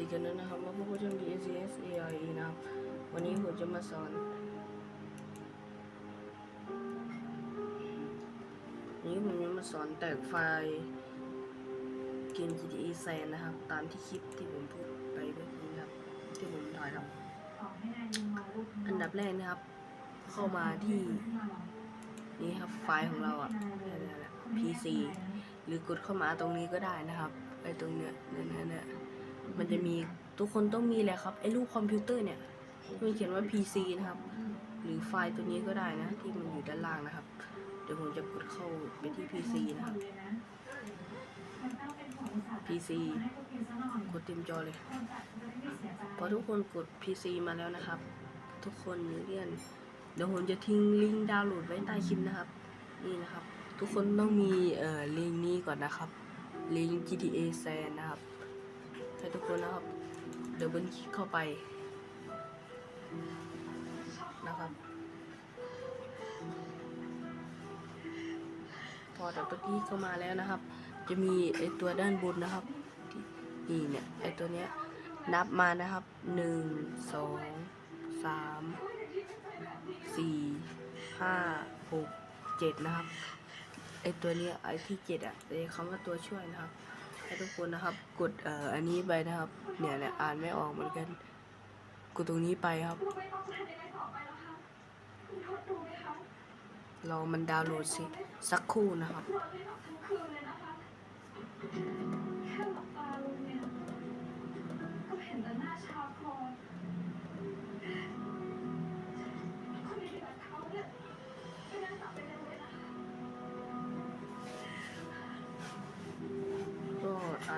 ดีกันด้วยนะครับว่าพวกผมจะมี S S AI นะครับ วันนี้ผมจะมาสอนวันนี้ผมจะมาสอนแตกไฟล์เกม GTA San นะครับ ตามที่คลิปที่ผมพูดไปเมื่อกี้นะครับ ที่ผมถ่ายครับอันดับแรกนะครับ เข้ามาที่ นี่ครับไฟล์ของเราอะ PC หรือกดเข้ามาตรงนี้ก็ได้นะครับไอ้ตรงเนี้ยเนี่ยเนี่ยเนี่ย มันจะมีทุกคนต้องมีแหละครับไอ้รูปคอมพิวเตอร์เนี่ยมันเขียนว่า PC นะครับ หรือไฟล์ตัวนี้ก็ได้นะที่มันอยู่ด้านล่างนะครับ เดี๋ยวผมจะกดเข้าไปที่ PC นะครับ PC กดเต็มจอเลย พอทุกคนกด PC มาแล้วนะครับ ทุกคนเรียนเดี๋ยวผมจะทิ้งลิงก์ดาวน์โหลดไว้ใต้คลิปนะครับ นี่นะครับ ทุกคนต้องมีเอ่อลิงก์นี้ก่อนนะครับลิงก์ GTA San นะครับ ให้ทุกคนนะครับ เดี๋ยวเบิ้ลคลิกเข้าไปนะครับ พอแต่เมื่อกี้เข้ามาแล้วนะครับ จะมีไอตัวด้านบนนะครับที่นี่เนี่ยไอตัวเนี้ยนับมานะครับหนึ่งสองสามสี่ห้าหกเจ็ดนะครับไอตัวเนี้ยไอที่เจ็ดอะไอคำว่าตัวช่วยนะครับ ให้ทุกคนนะครับ กดเอ่ออันนี้ไปนะครับ เนี่ยเนี่ยอ่านไม่ออกเหมือนกัน กดตรงนี้ไปครับรอมันดาวน์โหลดสิ สักครู่นะครับ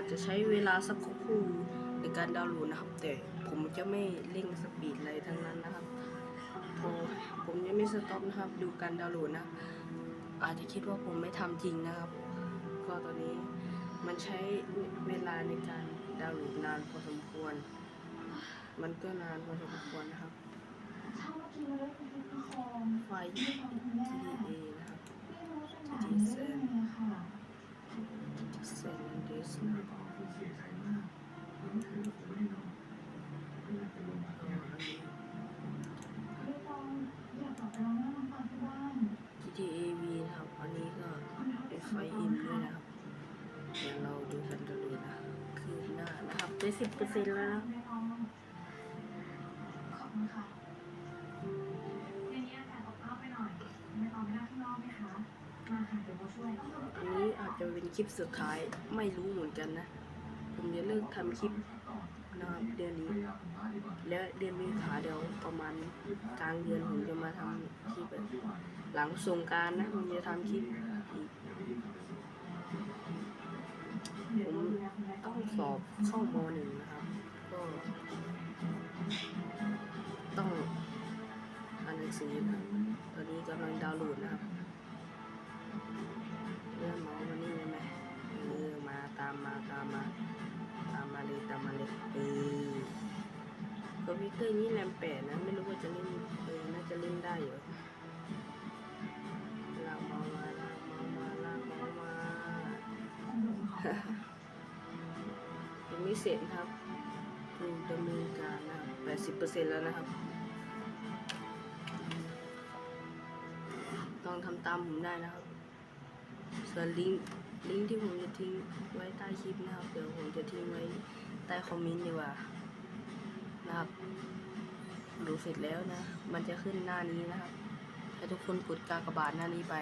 จจะใช้เวลาสักครู่ในการดาวน์โหลดนะครับ แต่ผมจะไม่เร่งสปีดอะไรทั้งนั้นนะครับพอผมยังไม่สต็อปนะครับ ดูการดาวน์โหลดนะ อาจจะคิดว่าผมไม่ทำจริงนะครับ ก็ตอนนี้มันใช้เวลาในการดาวน์โหลดนานพอสมควร มันก็นานพอสมควรนะครับไฟล์ GTA นะครับ GTA San San Andreas นะครับ GTA V นะครับอันนี้ก็เป็นไฟล์อินด้วยนะครับเดี๋ยวเราดูกันกันเลยนะคือหน้านะครับได้สิบเปอร์เซ็นต์แล้วนะอันนี้อาจ จะเป็นคลิปสุดท้ายไม่รู้เหมือนกันนะ ผมจะเลิกทำคลิปนะครับเดือนนี้ แล้วเดือนเมีขาเดี๋ยวประมาณกลางเดือนผมจะมาทำคลิปหลังสงการนะผมจะทำคลิปอีกผมต้องสอบเข้ามหนึ่งนะครับ ก็ต้องอ่านหนังสือนะตอนนี้กำลังดาวน์โหลดนะครับ เรื่องหมอมานี่ได้ไหมเออมาตามมาตามมาตามมาเลยตามมาเลยเออคอมพิวเตอร์นี้แรมแปดนะ ไม่รู้ว่าจะเล่นเออน่าจะเล่นได้อยู่ลากมามาลากมามาลากมามายังไม่เสร็จนะครับดูดำเนินการนะครับแปดสิบเปอร์เซ็นต์แล้วนะครับต้องทำตามผมได้นะครับ ส่วนลิงก์ลิงก์ที่ผมจะทิ้งไว้ใต้คลิปนะครับ เดี๋ยวผมจะทิ้งไว้ใต้คอมเมนต์ดีกว่า นะครับดูเสร็จแล้วนะ มันจะขึ้นหน้านี้นะครับ ให้ทุกคนกดกากบาทหน้านี้ไป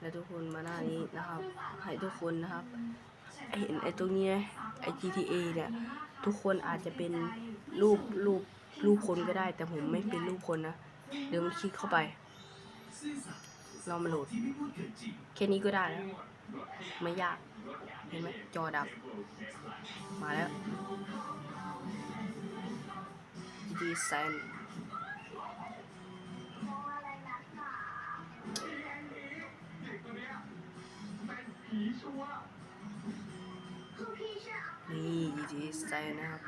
แล้วทุกคนมาหน้านี้นะครับ ให้ทุกคนนะครับเห็นไอ้ตรงนี้ไอ้ GTA เนี่ย ทุกคนอาจจะเป็นรูปรูปรูปคนก็ได้ แต่ผมไม่เป็นรูปคนนะ เดี๋ยวมันคลิกเข้าไป เรามาโหลดแค่นี้ก็ได้แล้ว ไม่ยาก เห็นไหมจอดับ มาแล้ว GT San นี่ GT San นะครับ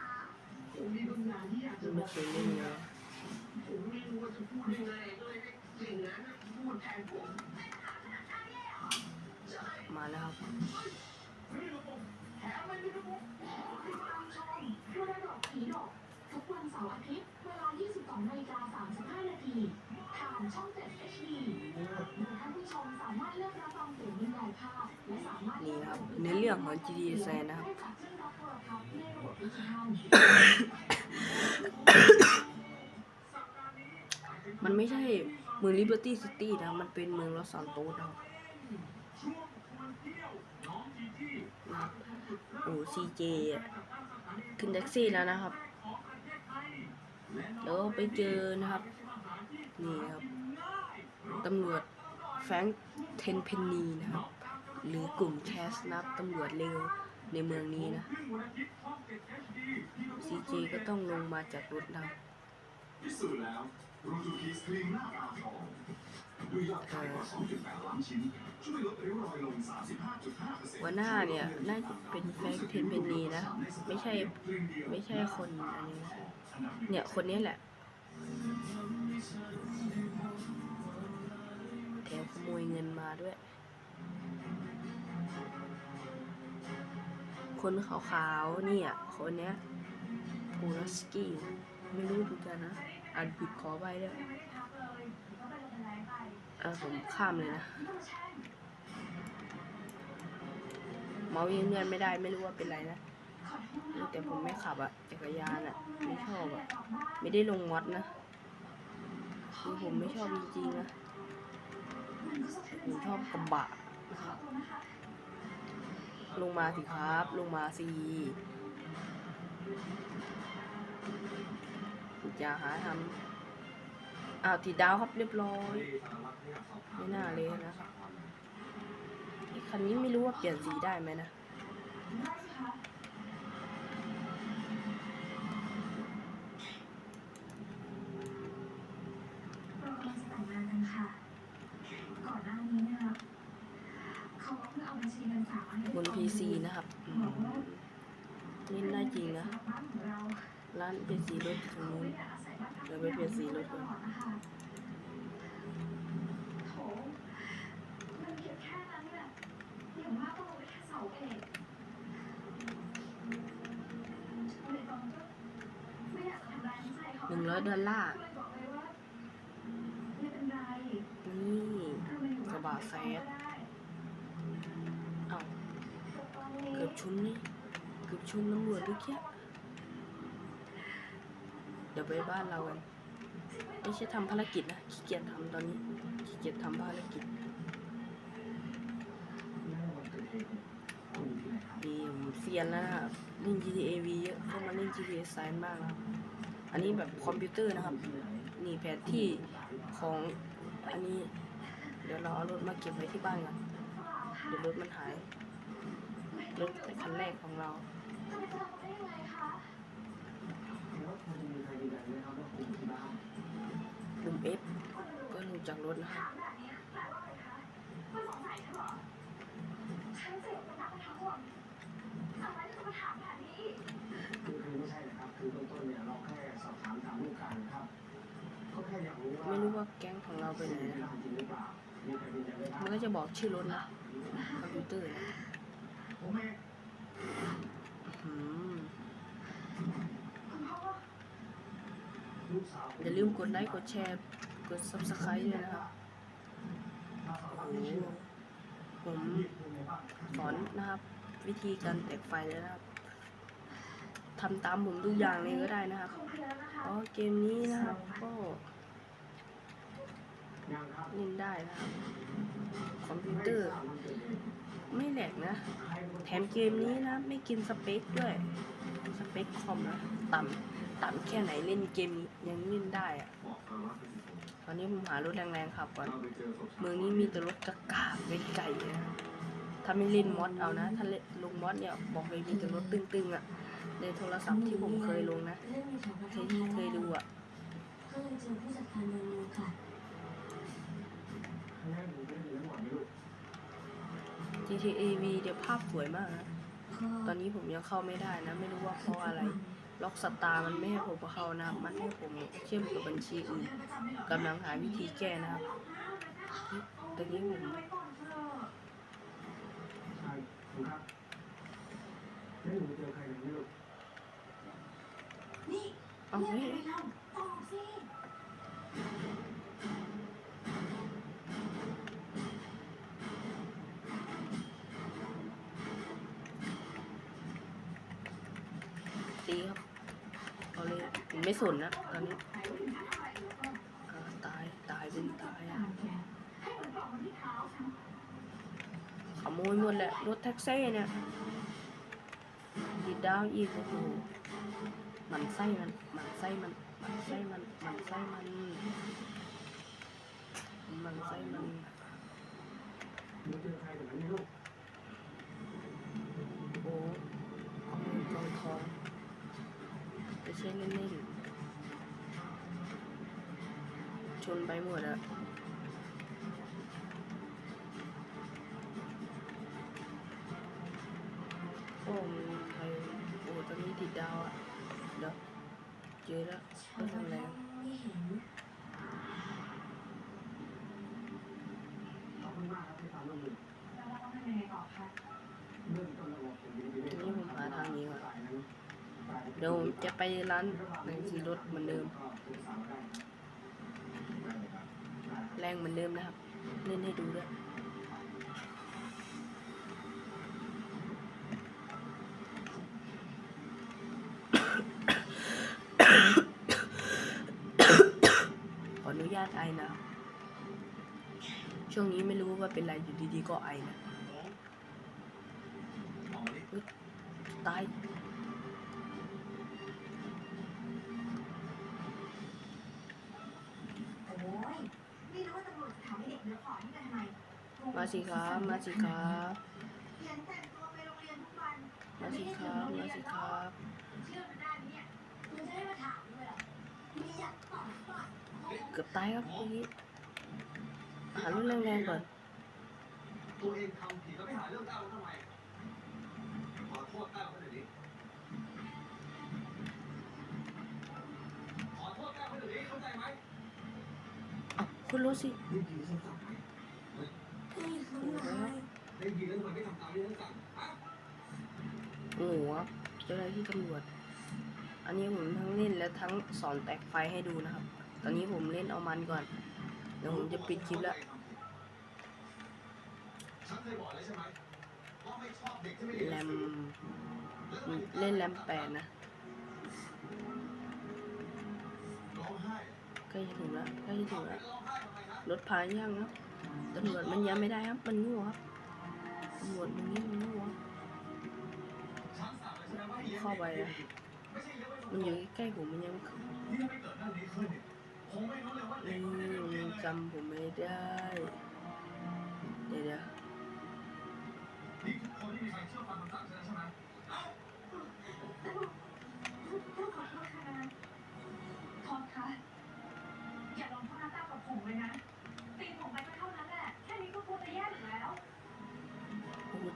ไม่เคยเล่นเลย นี่ครับในเรื่องของ GTA San นะครับได้จากที่รับโทรทัศน์ในระบบดิจิทัลมันไม่ใช่เมือง Liberty City นะ มันเป็นเมืองลอสซานโตสนะครับนะครับโอ้ซีเจขึ้นแท็กซี่แล้วนะครับ แล้วก็ไปเจอนะครับ นี่ครับ ตำรวจแฟรงค์เทนเพนนีนะครับ หรือกลุ่มแคสนับตำรวจเร็วในเมืองนี้นะซีเจก็ต้องลงมาจากรถนะพิสูจน์แล้วรูจูพีสครีมหน้าตาทองด้วยยอดขายกว่า 2.8 ล้านชิ้น ช่วยลดริ้วรอยลง 35.5%หัวหน้าเนี่ย น่าจะเป็นแฟรงเทนเพนนีนะ ไม่ใช่ ไม่ใช่คนอันนี้นะเนี่ย คนนี้แหละ ถมขโมยเงินมาด้วย คนขาวๆเนี่ย คนเนี้ยปูรัสกี้ไม่รู้เหมือนกันนะอ่านผิดขอไปด้วยอ่าผมข้ามเลยนะ เมาส์ยังเลื่อนไม่ได้ไม่รู้ว่าเป็นไรนะ แต่ผมไม่ขับอะจักรยานอะไม่ชอบอะไม่ได้ลงมอดนะคือผมไม่ชอบจริงๆนะ ผมชอบกระบะนะครับ ลงมาสิครับ ลงมาสิอย่าหาทำอ้าวติดดาวครับเรียบร้อย ไม่น่าเลยนะครับไอ้คันนี้ไม่รู้ว่าเปลี่ยนสีได้ไหมนะ เรากำลังจะแต่งงานกันค่ะ ก่อนหน้านี้นะคะเขาเพิ่งเอาบัญชีเงินฝากมา ให้บนะครับอืมเล่นได้จริงนะ ร้านเป็นสีรถตรงนู้นไม่อยากอาศัยบ้านพักเดี๋ยวไปเปลี่ยนสีรถก่อนโถมันเพียงแค่นั้นแหละอย่างมากก็ลงแค่เสาเอกเลยตอนก็ไม่อยากจะทำร้ายน้ำใจเขาหนึ่งร้อยดอลลาร์ก็เลยบอกเลยว่าไม่เป็นไรนี่ถ้ามันอยู่กระบะแฟด ก็ได้ เอ้า แต่ตอนนี้ เกือบ ชนนี่เกือบชนตำรวจด้วยแค่เดี๋ยวไปบ้านเรากันไม่ใช่ทำภารกิจนะขี้เกียจทำตอนนี้ขี้เกียจทำภารกิจนี่ผมเซียนแล้วนะครับเล่น GTA V เยอะเข้ามาเล่น GTA ไซน์มากนะครับอันนี้แบบคอมพิวเตอร์นะครับ นี่แผนที่ของอันนี้ เดี๋ยวเราเอารถมาเก็บไว้ที่บ้านกันเดี๋ยวรถมันหาย รถคันแรกของเราจะไปเจอเขาได้ยังไงคะกลุ่ม F ก็ลงจากรถนะครับถามแบบนี้แปลว่าอะไรคะไม่สงสัยฉันเหรอฉันเสียเป็นนักทั้งหมดทำไมถึงมาถามแบบนี้อีกคือคือไม่ใช่นะครับคือเบื้องต้นเนี่ยเราแค่สอบถามตามลูกการนะครับก็แค่อยากรู้ว่าไม่รู้ว่าแก๊งของเราไปไหนนะจริงหรือเปล่ามีใครยืนยันไหมครัมันก็จะบอกชื่อรถนะคอมพิวเตอร์นะ ผมเองอย่าลืมกดไลค์กดแชร์กด subscribe ด้วยนะครับโอ้โหผมสอนนะครับ วิธีการแตกไฟเลยนะครับทำตามผมทุกอย่างเลยก็ได้นะครับคงเพลินนะอ๋อเกมนี้นะครับก็เล่นได้นะครับ คอมพิวเตอร์ ไม่แหลกนะ แถมเกมนี้นะ ไม่กินสเปคด้วย สเปคคอมนะ ต่ำต่ำแค่ไหนเล่นเกมนี้ยังเล่นได้อะตอนนี้ผมหารถแรงๆขับก่อน เมืองนี้มีแต่รถกากาไก่ๆนะถ้าไม่เล่นมอดเอานะ ถ้าเล่นลงมอดเนี่ยบอกเลยมีแต่รถตึงๆอะ ในโทรศัพท์ที่ผมเคยลงนะเคยเคยดูอ่เคยดูอะ GTA V เดี๋ยวภาพสวยมากนะก็ตอนนี้ผมยังเข้าไม่ได้นะ ไม่รู้ว่าเพราะอะไร ล็อกสตาร์มันไม่ให้ผมเข้านะ มันให้ผมเชื่อมกับบัญชีอื่นกำลังหาวิธีแก้นะครับเฮ้ยตอนนี้ผมไว้ก่อนเถอะใช่คุณครับแล้วหนูเจอใครไหมลูก เอา เรีย เฮ้ ก ย อะไรเล่าตอบสิ ตี ครับเอาเลยผมไม่สนนะตอนนี้ตายตายเป็นตายอะขโมยหมดแหละรถแท็กซี่เนี่ยดีดาวอีกโอ้โหมันไส้มันมันไส้มันมันไส้มันมันไส้มันมันไส้มันมันเจแบบนี้ลูกโอ้เอาเงินกองทอง เช่นเล่นๆชนไปหมดอะโอ้มันใครโอ้ตอนนี้ติดดาวอะเดี๋ยวเจอแล้วฉัก็นเห็นขอบคุณมากครับที่ตามร่วมมือแล้วเราต้องทำยังไงต่อคะเรื่องต้นระบบผมดีๆทีนี้ผมหาทางนี้ก่อน เดี๋ยวจะไปร้านหนังสือรถเหมือนเดิม แรงเหมือนเดิมนะครับ เล่นให้ดูด้วยขออนุญาตไอนะ ช่วงนี้ไม่รู้ว่าเป็นไรอยู่ดีๆก็ไอนะตาย มาสิครับ มาสิครับ มาสิครับ มาสิครับเกือบตายครับเมื่หารุ่นแรงๆก่อนตัวเองทำผิดแล้วไปหาเรื่องแต้วทำไมขอโทษแต้วเขาเดี๋ยวนี้ขอโทษแต้วเขาเดี๋ยวนี้เข้าใจไหมอะขึ้นรถสิ ได้ยินฉันสั่งไหม เฮ้ยเขาไงได้ยินแล้วทำไมไม่ทำตามที่ฉันสั่งฮะโอ้โหครับเจ้าหน้าที่ตำรวจ อันนี้ผมทั้งเล่นและทั้งสอนแตกไฟให้ดูนะครับ ตอนนี้ผมเล่นเอามันก่อน เดี๋ยวผมจะปิดคลิปแล้วแลมเด็กที่ไม่เรียนแรหนังมเล่นแรมแปดนะใกล้จะถึงแล้วใกล้จะถึงแล้วร้องไห้ทำไมฮะรถผ่านยังครับ ตำรวจมันยังไม่ได้ครับ มันงูครับตำรวจตรงนี้มันงัวเข้าไปอะไม่ใช่เลี้ยงไว้สำรมันอยู่ใกล้ผมมันยังนี่ถ้าไม่เกิดเรื่องนี้ขึ้นเนี่ยคงไม่รู้เลยว่าเด็นี่กคนนี้เป็นเรียนมันจำผมไม่ได้ เดี๋ยวเดี๋ยว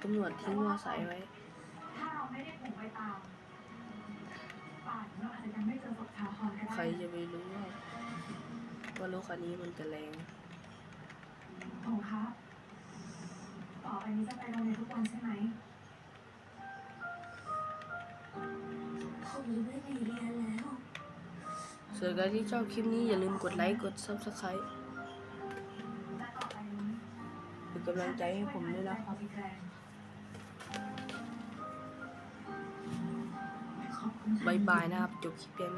ตำรวจทิ้งมอไซค์ไว้ถ้าเราไม่ได้ผมไปตามป่านเราอาจจะยังไม่เจอศพชาคอนก็ได้ใครจะไปรู้ว่าว่ารถคันนี้มันจะแรงผมครับต่อไปนี้จะไปโรงเรียนทุกวันใช่ไหมผมจะไม่ไปเรียนแล้วส่วนใครที่ชอบคลิปนี้อย่าลืมกดไลค์กด subscribe และต่อไปนี้เป็นกำลังใจให้ผมด้วยนะครับ บายบายนะครับ จบคลิปเพียง